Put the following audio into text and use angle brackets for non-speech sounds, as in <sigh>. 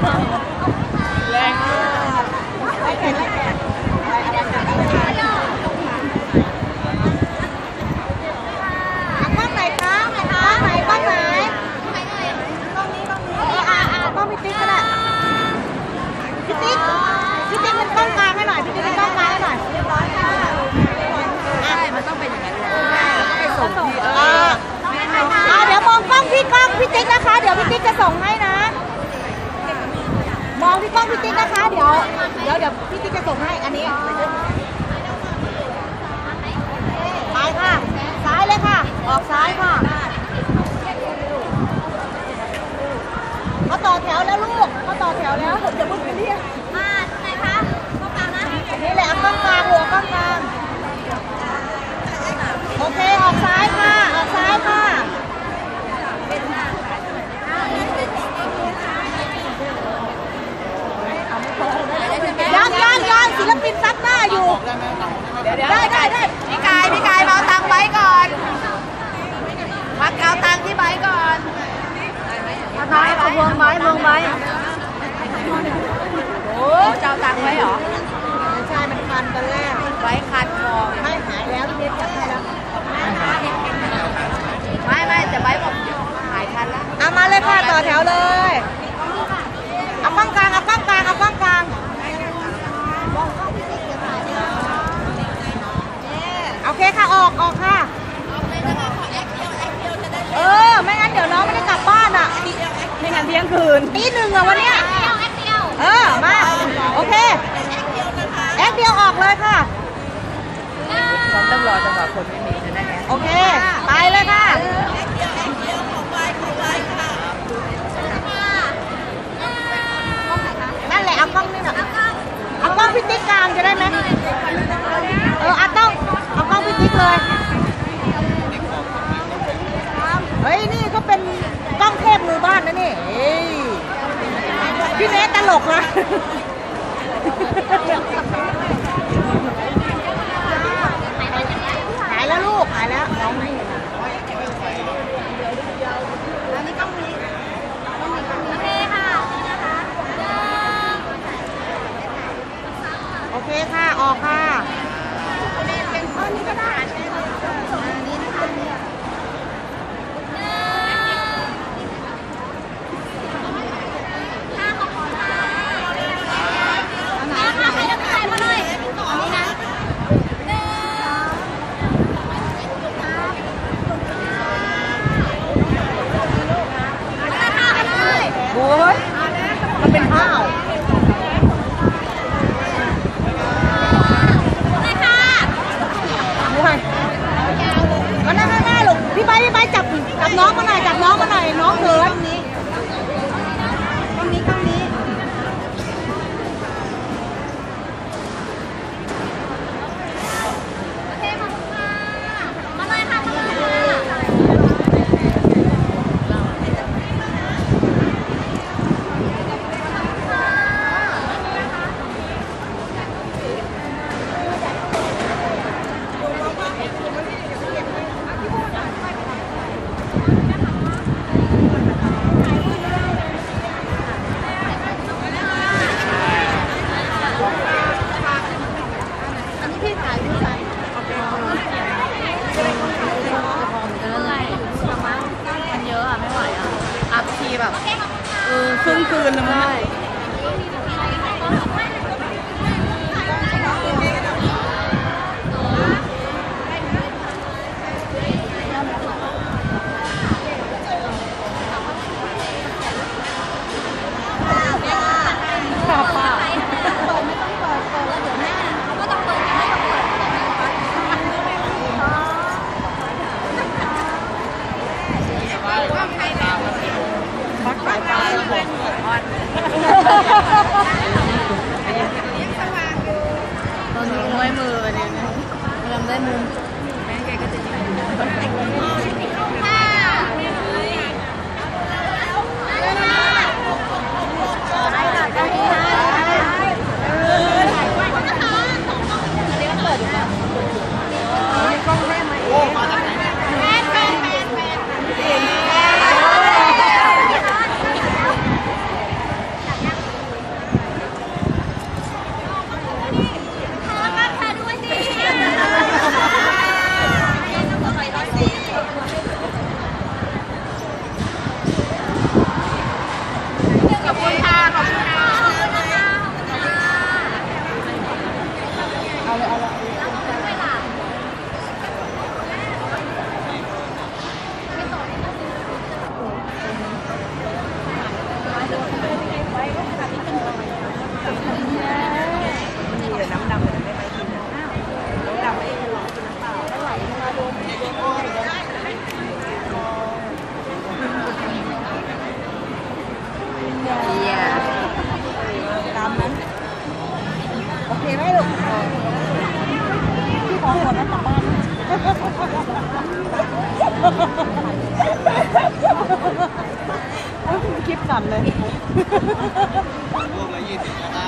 Thank <laughs> you. พี่ติ๊กนะคะ เดี๋ยวเดี๋ยวเดี๋ยวพี่ติ๊กจะส่งให้อันนี้ไปค่ะ ซ้ายเลยค่ะ ออกซ้ายค่ะเขาต่อแถวแล้วลูกเขาต่อแถวแล้วผมจะพึ่งไปเรียก อ่าไหนคะเข้ากลางนะ นี่แหละเอากล้องกลางหัวกล้องกลางโอเคออกซ้ายค่ะ ออกซ้ายค่ะ ย้อนย้อนย้อนศิลปินซับหน้าอยู่ ได้ได้ได้ พี่กายพี่กายมาเอาตังค์ไว้ก่อนมาเอาตังค์ที่ไว้ก่อน ไม้เอาวงไม้วงไม้ โอ้จะเอาตังค์ไว้เหรอ ใช่มันคันตอนแรก ไว้คันคอไม่หายแล้วพี่เนสจับให้แล้วไม่ไม่แต่ไว้บอกหายคันแล้วเอามาเลยค่ะต่อแถวเลยเอากล้องกลางเอากล้องกลางเอากล้องกลางโอเคค่ะออกออกค่ะเออไม่งั้นเดี๋ยวน้องไม่ได้กลับบ้านอะไม่งั้นเที่ยงคืนตีหนึ่งอะวันเนี้ยเออมาโอเคแอคเดียวออกเลยค่ะ ฉันต้องรอจังหวะคนไม่มีจะได้ไงโอเค ไปเลยค่ะนั่นแหละเอากล้องนี่หน่อยเอากล้องพิติ๊กกลางจะได้ไหมเออเอาต้องเอากล้องพิติ๊กเลย เฮ้ย นี่ก็เป็นกล้องเทพมือบ้านนะนี่พี่เนสตลกนะหายแล้วลูก หายแล้วน้องนี่ โอเคค่ะนี่นะคะ โอ เคค่ะ ออกค่ะมาค่ะใครจะถ่ายมาหน่อยอันนี้นะหนึ่งโอ้ยมันเป็นข้าว เลยค่ะ โอ้ยมานั่งข้างหน้าลูกพี่ใบร์ทพี่ใบร์ทจับจับน้องมาหน่อยจับน้องมาหน่อยน้องเขินนี้ตรงนี้ตรงนี้ โอเคขอบคุณค่ะมาเลยค่ะมาเลยค่ะ มันเยอะอะ ไม่ไหวอะ อัพที แบบเออครึ่งคืนแล้วมั้ง ตอนนี้เมื่อยมือเนี่ยกำลังได้มือแม่แกก็จะยิงขอรับค่ะด้วย คลิปสั่นเลยลูกละยี่สิบนะครับ